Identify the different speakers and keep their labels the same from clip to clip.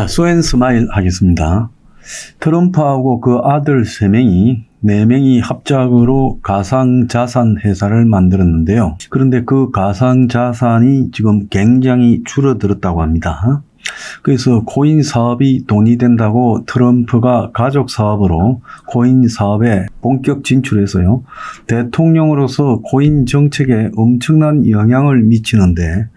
Speaker 1: 자, 소앤 스마일 하겠습니다. 트럼프하고 그 아들 3명이 4명이 합작으로 가상자산 회사를 만들었는데요. 그런데 그 가상자산이 지금 굉장히 줄어들었다고 합니다. 그래서 코인 사업이 돈이 된다고 트럼프가 가족 사업으로 코인 사업에 본격 진출해서요. 대통령으로서 코인 정책에 엄청난 영향을 미치는데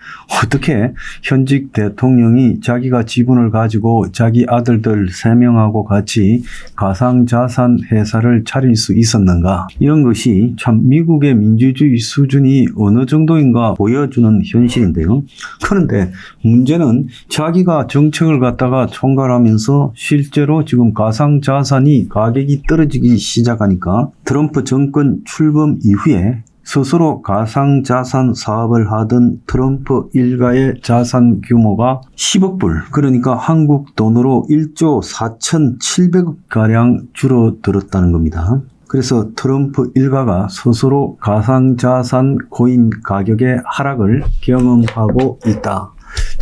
Speaker 1: 어떻게 현직 대통령이 자기가 지분을 가지고 자기 아들들 3명하고 같이 가상자산 회사를 차릴 수 있었는가? 이런 것이 참 미국의 민주주의 수준이 어느 정도인가 보여주는 현실인데요. 그런데 문제는 자기 가 정책을 갖다가 총괄하면서 실제로 지금 가상 자산이 가격이 떨어지기 시작하니까 트럼프 정권 출범 이후에 스스로 가상 자산 사업을 하던 트럼프 일가의 자산 규모가 10억 불, 그러니까 한국 돈으로 1조 4,700억 가량 줄어들었다는 겁니다. 그래서 트럼프 일가가 스스로 가상자산 코인 가격의 하락을 경험하고 있다.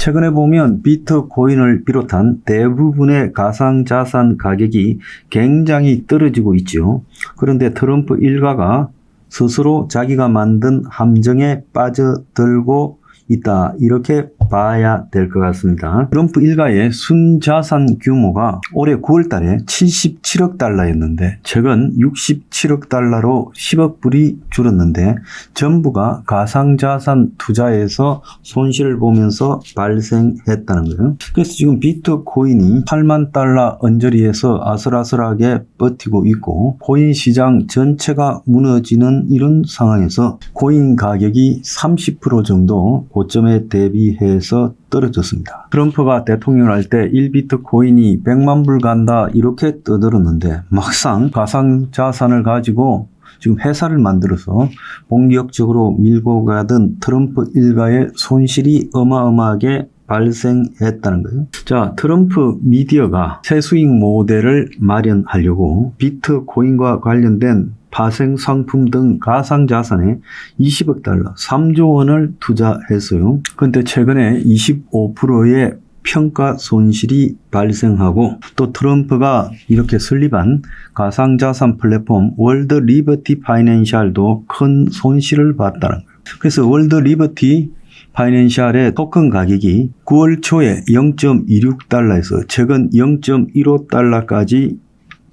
Speaker 1: 최근에 보면 비트코인을 비롯한 대부분의 가상자산 가격이 굉장히 떨어지고 있죠. 그런데 트럼프 일가가 스스로 자기가 만든 함정에 빠져들고 있다. 이렇게 봐야 될 것 같습니다. 트럼프 일가의 순자산 규모가 올해 9월 달에 77억 달러였는데 최근 67억 달러로 10억 불이 줄었는데 전부가 가상자산 투자에서 손실을 보면서 발생했다는 거예요. 그래서 지금 비트코인이 8만 달러 언저리에서 아슬아슬하게 버티고 있고 코인 시장 전체가 무너지는 이런 상황에서 코인 가격이 30% 정도 고점에 대비해 서 떨어졌습니다. 트럼프가 대통령을 할 때 1비트 코인이 100만 불 간다 이렇게 떠들었는데 막상 가상 자산을 가지고 지금 회사를 만들어서 본격적으로 밀고 가던 트럼프 일가의 손실이 어마어마하게 발생했다는 거예요. 자, 트럼프 미디어가 새 수익 모델을 마련하려고 비트코인과 관련된 파생 상품 등 가상 자산에 20억 달러, 3조 원을 투자했어요. 그런데 최근에 25%의 평가 손실이 발생하고 또 트럼프가 이렇게 설립한 가상자산 플랫폼 월드 리버티 파이낸셜도 큰 손실을 봤다는 거예요. 그래서 월드 리버티 파이낸셜의 토큰 가격이 9월 초에 0.26달러에서 최근 0.15달러까지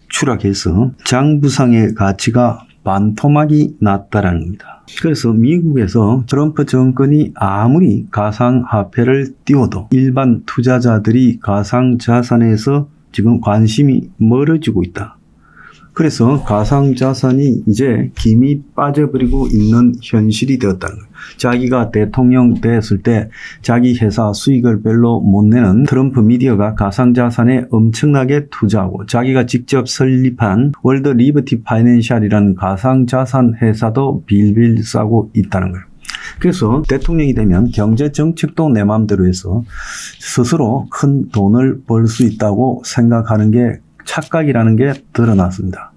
Speaker 1: 추락해서 장부상의 가치가 반토막이 났다라는 겁니다. 그래서 미국에서 트럼프 정권이 아무리 가상화폐를 띄워도 일반 투자자들이 가상자산에서 지금 관심이 멀어지고 있다. 그래서 가상자산이 이제 김이 빠져버리고 있는 현실이 되었다는 거예요. 자기가 대통령 됐을 때 자기 회사 수익을 별로 못 내는 트럼프 미디어가 가상자산에 엄청나게 투자하고 자기가 직접 설립한 월드 리버티 파이낸셜이라는 가상자산 회사도 빌빌 싸고 있다는 거예요. 그래서 대통령이 되면 경제 정책도 내 마음대로 해서 스스로 큰 돈을 벌 수 있다고 생각하는 게 착각이라는 게 드러났습니다.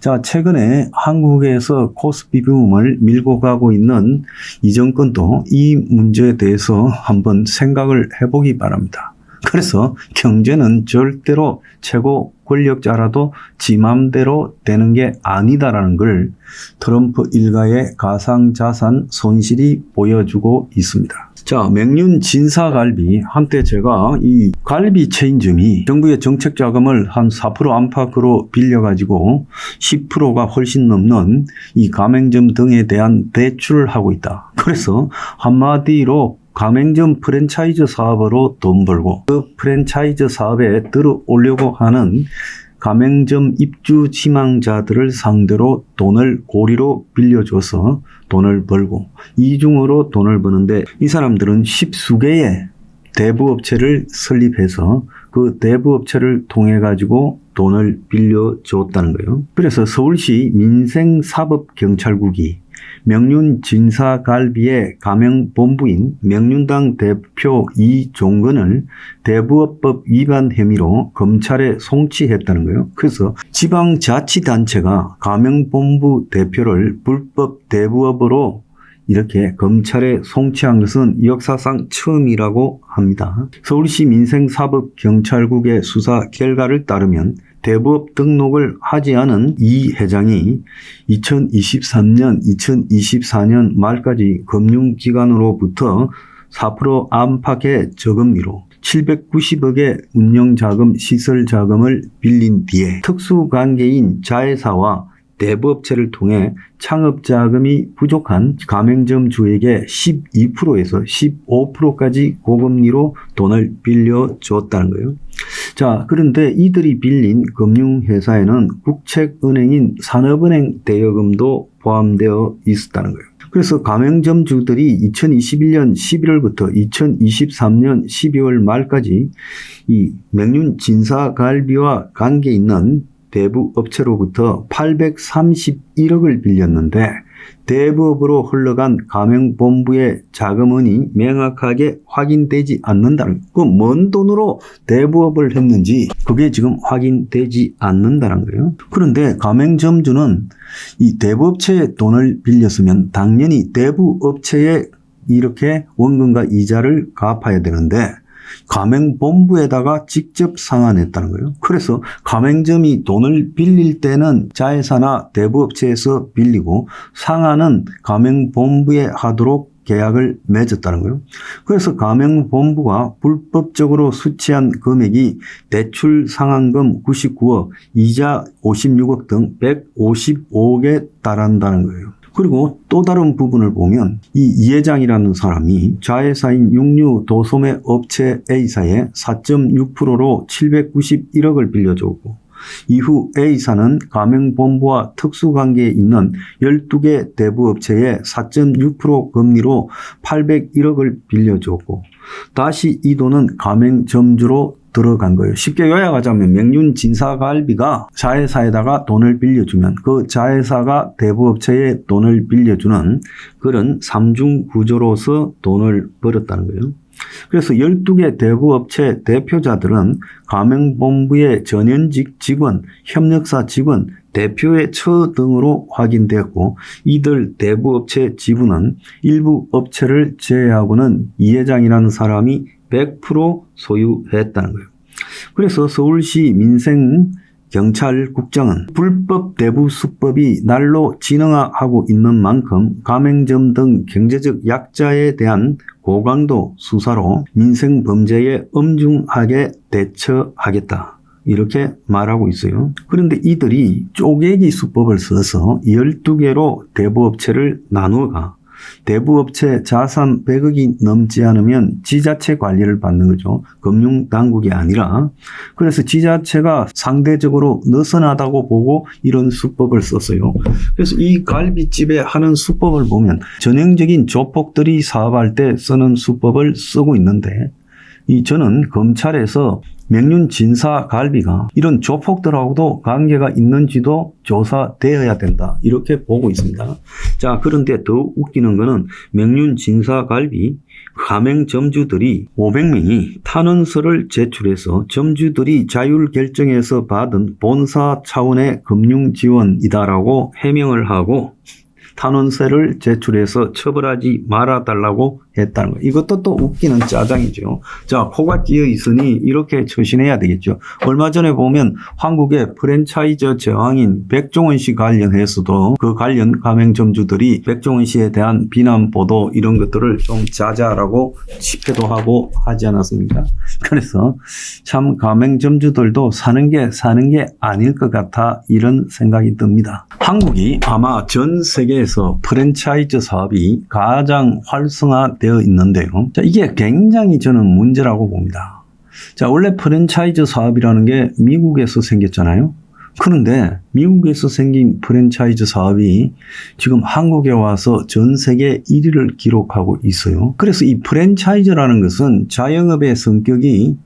Speaker 1: 자, 최근에 한국에서 코스피 붐을 밀고 가고 있는 이 정권도 이 문제에 대해서 한번 생각을 해보기 바랍니다. 그래서 경제는 절대로 최고 권력자라도 지 맘대로 되는 게 아니다라는 걸 트럼프 일가의 가상자산 손실이 보여주고 있습니다. 자, 맹륜 진사갈비. 한때 제가 이 갈비 체인점이 정부의 정책 자금을 한 4% 안팎으로 빌려가지고 10%가 훨씬 넘는 이 가맹점 등에 대한 대출을 하고 있다. 그래서 한마디로 가맹점 프랜차이즈 사업으로 돈 벌고 그 프랜차이즈 사업에 들어오려고 하는 가맹점 입주 희망자들을 상대로 돈을 고리로 빌려줘서 돈을 벌고 이중으로 돈을 버는데 이 사람들은 십수 개의 대부업체를 설립해서 그 대부업체를 통해 가지고 돈을 빌려줬다는 거예요. 그래서 서울시 민생사법경찰국이 명륜 진사갈비의 가명본부인 명륜당 대표 이종근을 대부업법 위반 혐의로 검찰에 송치했다는 거예요. 그래서 지방자치단체가 가명본부 대표를 불법 대부업으로 이렇게 검찰에 송치한 것은 역사상 처음이라고 합니다. 서울시 민생사법경찰국의 수사 결과를 따르면 대부업 등록을 하지 않은 이 회장이 2023년, 2024년 말까지 금융기관으로부터 4% 안팎의 저금리로 790억의 운영자금, 시설 자금을 빌린 뒤에 특수관계인 자회사와 대부업체를 통해 창업자금이 부족한 가맹점주에게 12%에서 15%까지 고금리로 돈을 빌려줬다는 거예요. 자, 그런데 이들이 빌린 금융회사에는 국책은행인 산업은행 대여금도 포함되어 있었다는 거예요. 그래서 가맹점주들이 2021년 11월부터 2023년 12월 말까지 이 맹륜 진사갈비와 관계 있는 대부 업체로부터 831억을 빌렸는데 대부업으로 흘러간 가맹본부의 자금원이 명확하게 확인되지 않는다는 그뭔 돈으로 대부업을 했는지 그게 지금 확인되지 않는다는 거예요. 그런데 가맹점주는 이 대부업체에 돈을 빌렸으면 당연히 대부업체에 이렇게 원금과 이자를 갚아야 되는데 가맹본부에다가 직접 상환했다는 거예요. 그래서 가맹점이 돈을 빌릴 때는 자회사나 대부업체에서 빌리고 상환은 가맹본부에 하도록 계약을 맺었다는 거예요. 그래서 가맹본부가 불법적으로 수취한 금액이 대출 상환금 99억, 이자 56억 등 155억에 달한다는 거예요. 그리고 또 다른 부분을 보면 이 이회장이라는 사람이 자회사인 육류 도소매 업체 A사에 4.6%로 791억을 빌려줬고 이후 A사는 가맹본부와 특수관계에 있는 12개 대부업체에 4.6% 금리로 801억을 빌려줬고 다시 이 돈은 가맹점주로 들어간 거예요. 쉽게 요약하자면 맹륜 진사갈비가 자회사에다가 돈을 빌려주면 그 자회사가 대부업체에 돈을 빌려주는 그런 삼중 구조로서 돈을 벌었다는 거예요. 그래서 12개 대부업체 대표자들은 가맹본부의 전현직 직원, 협력사 직원, 대표의 처 등으로 확인되었고 이들 대부업체 지분은 일부 업체를 제외하고는 이 회장이라는 사람이 100% 소유했다는 거예요. 그래서 서울시 민생 경찰국장은 불법 대부 수법이 날로 진흥화하고 있는 만큼 가맹점 등 경제적 약자에 대한 고강도 수사로 민생 범죄에 엄중하게 대처하겠다. 이렇게 말하고 있어요. 그런데 이들이 쪼개기 수법을 써서 12개로 대부업체를 나누어가 대부업체 자산 100억이 넘지 않으면 지자체 관리를 받는 거죠. 금융당국이 아니라. 그래서 지자체가 상대적으로 느슨하다고 보고 이런 수법을 썼어요. 그래서 이 갈비집에 하는 수법을 보면 전형적인 조폭들이 사업할 때 쓰는 수법을 쓰고 있는데 이 저는 검찰에서 맹륜 진사 갈비가 이런 조폭들하고도 관계가 있는지도 조사되어야 된다. 이렇게 보고 있습니다. 자, 그런데 더 웃기는 거는 맹륜 진사 갈비 가맹 점주들이 500명이 탄원서를 제출해서 점주들이 자율 결정해서 받은 본사 차원의 금융 지원이다라고 해명을 하고 탄원서를 제출해서 처벌하지 말아달라고 했다는 거. 이것도 또 웃기는 짜장이죠. 자, 코가 끼어 있으니 이렇게 처신해야 되겠죠. 얼마 전에 보면 한국의 프랜차이저 저항인 백종원 씨 관련해서도 그 관련 가맹점주들이 백종원 씨에 대한 비난 보도 이런 것들을 좀 자자라고 집회도 하고 하지 않았습니까? 그래서 참 가맹점주들도 사는 게 사는 게 아닐 것 같아 이런 생각이 듭니다. 한국이 아마 전 세계에서 프랜차이즈 사업이 가장 활성화 되어 있는데요. 자, 이게 굉장히 저는 문제라고 봅니다. 자, 원래 프랜차이즈 사업이라는 게 미국에서 생겼잖아요. 그런데 미국에서 생긴 프랜차이즈 사업이 지금 한국에 와서 전 세계 1위를 기록하고 있어요. 그래서 이 프랜차이즈라는 것은 자영업의 성격이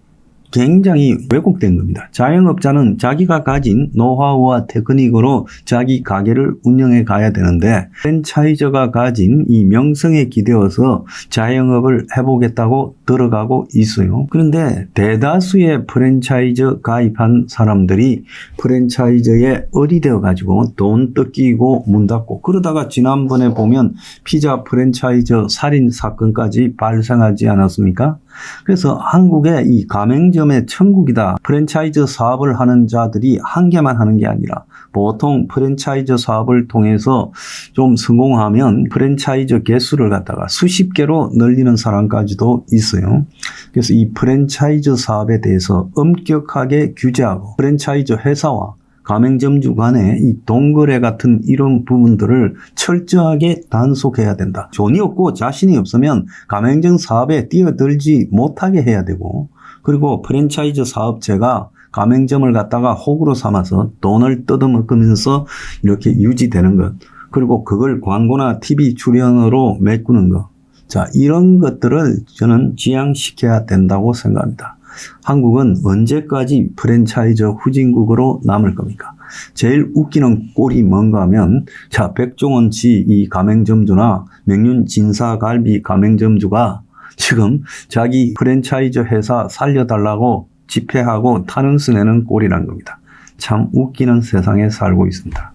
Speaker 1: 굉장히 왜곡된 겁니다. 자영업자는 자기가 가진 노하우와 테크닉으로 자기 가게를 운영해 가야 되는데 프랜차이저가 가진 이 명성에 기대어서 자영업을 해보겠다고 들어가고 있어요. 그런데 대다수의 프랜차이저 가입한 사람들이 프랜차이저에 어리되어 가지고 돈 뜯기고 문 닫고 그러다가 지난번에 보면 피자 프랜차이저 살인 사건까지 발생하지 않았습니까? 그래서 한국의 이 가맹점의 천국이다. 프랜차이즈 사업을 하는 자들이 한 개만 하는 게 아니라 보통 프랜차이즈 사업을 통해서 좀 성공하면 프랜차이즈 개수를 갖다가 수십 개로 늘리는 사람까지도 있어요. 그래서 이 프랜차이즈 사업에 대해서 엄격하게 규제하고 프랜차이즈 회사와 가맹점주 간의 이 동거래 같은 이런 부분들을 철저하게 단속해야 된다. 돈이 없고 자신이 없으면 가맹점 사업에 뛰어들지 못하게 해야 되고 그리고 프랜차이즈 사업체가 가맹점을 갖다가 호구로 삼아서 돈을 뜯어먹으면서 이렇게 유지되는 것 그리고 그걸 광고나 TV 출연으로 메꾸는 것 자, 이런 것들을 저는 지양시켜야 된다고 생각합니다. 한국은 언제까지 프랜차이저 후진국으로 남을 겁니까? 제일 웃기는 꼴이 뭔가 하면, 자, 백종원 씨 이 가맹점주나 명륜 진사갈비 가맹점주가 지금 자기 프랜차이저 회사 살려달라고 집회하고 타는스 내는 꼴이란 겁니다. 참 웃기는 세상에 살고 있습니다.